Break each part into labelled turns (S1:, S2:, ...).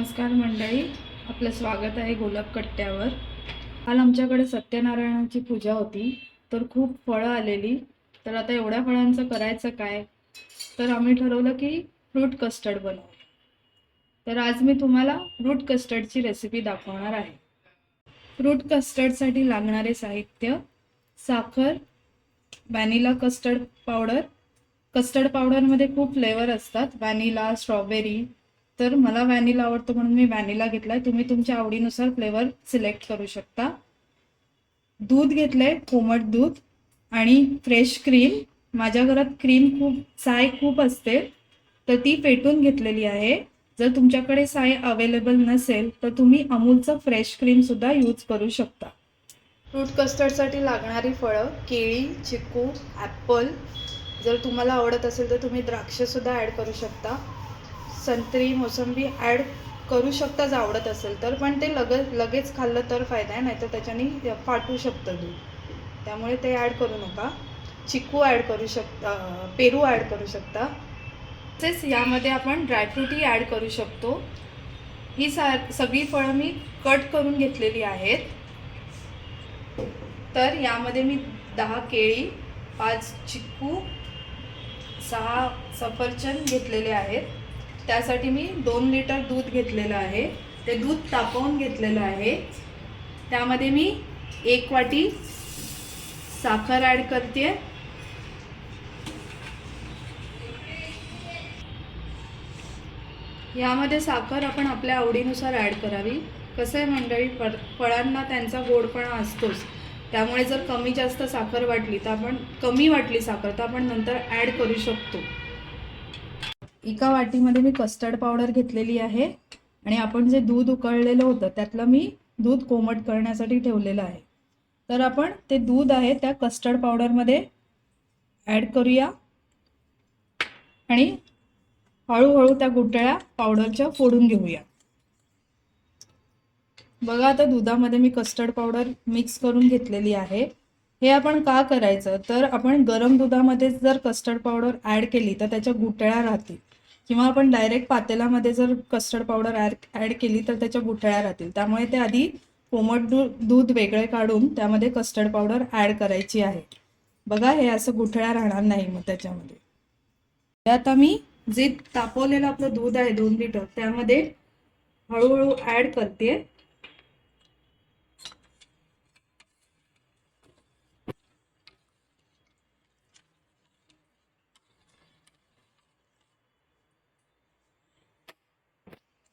S1: नमस्कार मंडळी आपलं स्वागत आहे गोलाप कट्ट्यावर. काल आमच्याकडे सत्यनारायणाची पूजा होती तर खूप फळं आलेली. तर आता एवढ्या फळांचं करायचं काय? तर आम्ही ठरवलं की फ्रूट कस्टर्ड बनवू. तर आज मी तुम्हाला फ्रूट कस्टर्डची रेसिपी दाखवणार आहे. फ्रूट कस्टर्डसाठी लागणारे साहित्य साखर व्हॅनिला कस्टर्ड पावडर कस्टर्ड पावडरमध्ये खूप फ्लेवर असतात. व्हॅनिला स्ट्रॉबेरी तर मला व्हॅनिला आवडतो म्हणून मी व्हॅनिला घेतलाय. तुम्ही तुमच्या आवडीनुसार फ्लेवर सिलेक्ट करू शकता. दूध घेतलंय कोमट दूध आणि फ्रेश क्रीम माझ्या घरात क्रीम खूप साय खूप असते तर ती फेटून घेतलेली आहे. जर तुमच्याकडे साय अवेलेबल नसेल तर तुम्ही अमूलचं फ्रेश क्रीम सुद्धा यूज करू शकता. फ्रूट कस्टर्डसाठी लागणारी फळं केळी चिकू ॲपल जर तुम्हाला आवडत असेल तर तुम्ही द्राक्षसुद्धा ॲड करू शकता. संत्री मोसंबी ॲड करू शकता जर आवडत असेल तर. पण ते लगे लगेच खाल्लं तर फायदा आहे नाहीतर त्याच्याने फाटू शकतं दूध. त्यामुळे ते ॲड करू नका. चिकू ॲड करू शकता पेरू ॲड करू शकता. तसेच यामध्ये आपण ड्रायफ्रूटही ॲड करू शकतो. ही सा सगळी फळं मी कट करून घेतलेली आहेत. तर यामध्ये मी दहा केळी पाच चिक्कू सहा सफरचंद घेतलेले आहेत. त्यासाठी मी दोन लिटर दूध घेतलेलं आहे. ते दूध तापवून घेतलेलं आहे. त्यामध्ये मी एक वाटी साखर ॲड करते. यामध्ये साखर आपण आपल्या आवडीनुसार ॲड करावी. कसं आहे मंडळी फळ फळांना त्यांचा गोडपणा असतोच. त्यामुळे जर कमी जास्त साखर वाटली तर आपण कमी वाटली साखर तर आपण नंतर ॲड करू शकतो. एका वाटीमध्ये मी कस्टर्ड पावडर घेतलेली आहे आणि आपण जे दूध उकळलेलं होतं त्यातलं मी दूध कोमट करण्यासाठी ठेवलेलं आहे. तर आपण ते दूध आहे त्या कस्टर्ड पावडरमध्ये ॲड करूया आणि हळूहळू त्या गुटळ्या पावडरच्या फोडून घेऊया. बघा आता दुधामध्ये मी कस्टर्ड पावडर मिक्स करून घेतलेली आहे. हे आपण का करायचं? तर आपण गरम दुधामध्ये जर कस्टर्ड पावडर ॲड केली तर त्याच्या गुटळ्या राहतील. किंवा आपण डायरेक्ट पातेल्यामध्ये जर कस्टर्ड पावडर ॲड ॲड केली तर त्याच्या गुठळ्या राहतील. त्यामुळे ते आधी कोमट दू दूध वेगळे काढून त्यामध्ये कस्टर्ड पावडर ॲड करायची आहे. बघा हे असं गुठळ्या राहणार नाही मग त्याच्यामध्ये. त्यात आता मी जे तापवलेलं आपलं दूध आहे दोन लिटर त्यामध्ये हळूहळू ॲड करते.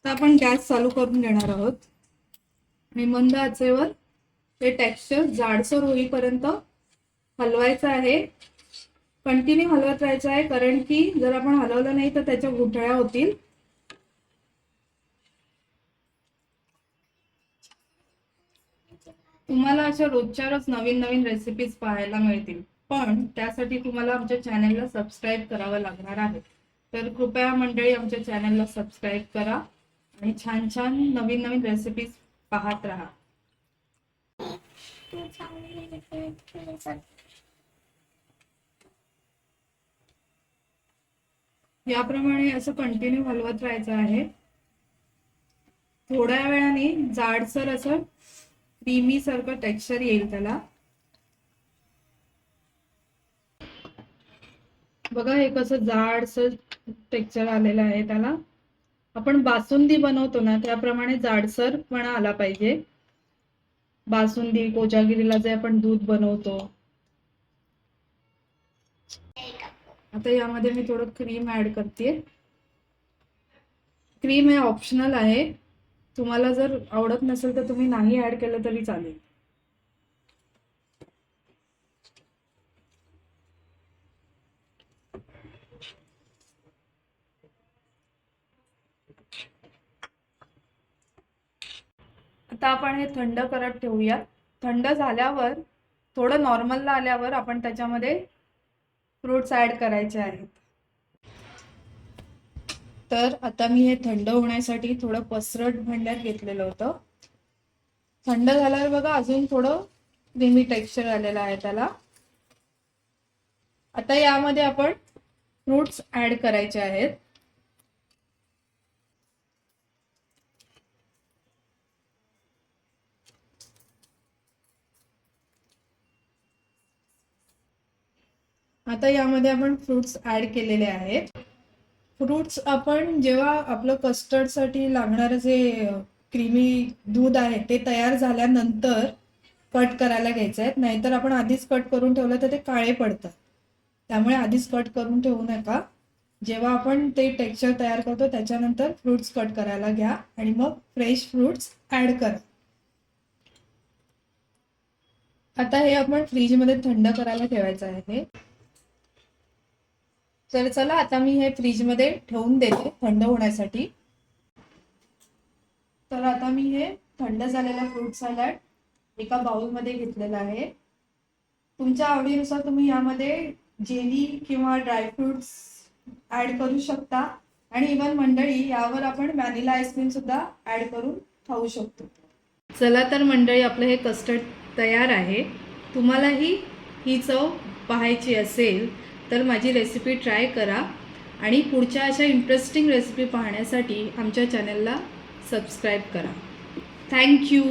S1: तर आपण गॅस चालू करून घेणार आहोत. आणि मंद आचेवर ते टेक्स्चर जाडसर होईपर्यंत हलवायचं आहे. कंटिन्यू हलवत राहायचं आहे कारण की जर आपण हलवलं नाही तर त्याच्या गुठळ्या होतील. तुम्हाला अशा रोजच्या रोज नवीन नवीन रेसिपीज पाहायला मिळतील. पण त्यासाठी तुम्हाला आमच्या चॅनलला सबस्क्राईब करावं लागणार आहे. तर कृपया मंडळी आमच्या चॅनलला सबस्क्राईब करा. आणि छान छान नवीन नवीन रेसिपीज पाहत राहा. याप्रमाणे असं कंटिन्यू हलवत राहायचं आहे. थोड्या वेळाने जाडसर असं क्रीमी सारखं टेक्स्चर येईल त्याला. बघा हे कसं जाडसर टेक्स्चर आलेलं आहे त्याला. आपण बासुंदी बनवतो ना त्याप्रमाणे जाडसरपणा आला पाहिजे. बासुंदी कोजागिरीला जे आपण दूध बनवतो. आता यामध्ये मी थोडं क्रीम ऍड करते क्रीम हे ऑप्शनल आहे. तुम्हाला जर आवडत नसेल तर तुम्ही नाही ऍड केलं तरी चालेल. आता आपण हे थंड करत ठेवूया थंड झाल्यावर थोडं नॉर्मलला आल्यावर आपण त्याच्यामध्ये फ्रूट्स ऍड करायचे आहेत. तर आता मी हे थंड होण्यासाठी थोडं पसरट भांड्यात घेतलेलं होतं. थंड झाल्यावर बघा अजून थोडं क्रीमी टेक्स्चर आलेलं आहे त्याला. आता यामध्ये आपण फ्रूट्स ऍड करायचे आहेत. आता यामध्ये आपण फ्रुट्स ऍड केलेले आहेत. फ्रुट्स आपण जेव्हा आपलं कस्टर्डसाठी लागणारं जे क्रीमी दूध आहे ते तयार झाल्यानंतर कट करायला घ्यायचे आहेत नाहीतर आपण आधीच कट करून ठेवलं तर ते काळे पडतात. त्यामुळे आधीच कट करून ठेवू नका. जेव्हा आपण ते टेक्स्चर तयार करतो त्याच्यानंतर फ्रुट्स कट करायला घ्या आणि मग फ्रेश फ्रुट्स ऍड करा. आता हे आपण फ्रीजमध्ये थंड करायला ठेवायचं आहे. तर चला आता मी हे फ्रीजमध्ये ठेवून देते थंड होण्यासाठी. तर आता मी हे थंड झालेला फ्रूट सॅलड एका बाउलमध्ये घेतलेला आहे. तुमच्या आवडीनुसार तुम्ही यामध्ये जेली किंवा ड्रायफ्रुट्स ऍड करू शकता आणि इवन मंडळी यावर आपण व्हॅनिला आईस्क्रीम सुद्धा ऍड करून खाऊ शकतो. चला तर मंडळी आपलं हे कस्टर्ड तयार आहे. तुम्हालाही ही चव पाहायची असेल तर माझी रेसिपी ट्राय करा आणि पुढच्या अशा इंटरेस्टिंग रेसिपी पाहण्यासाठी आमच्या चॅनलला सबस्क्राईब करा. थँक्यू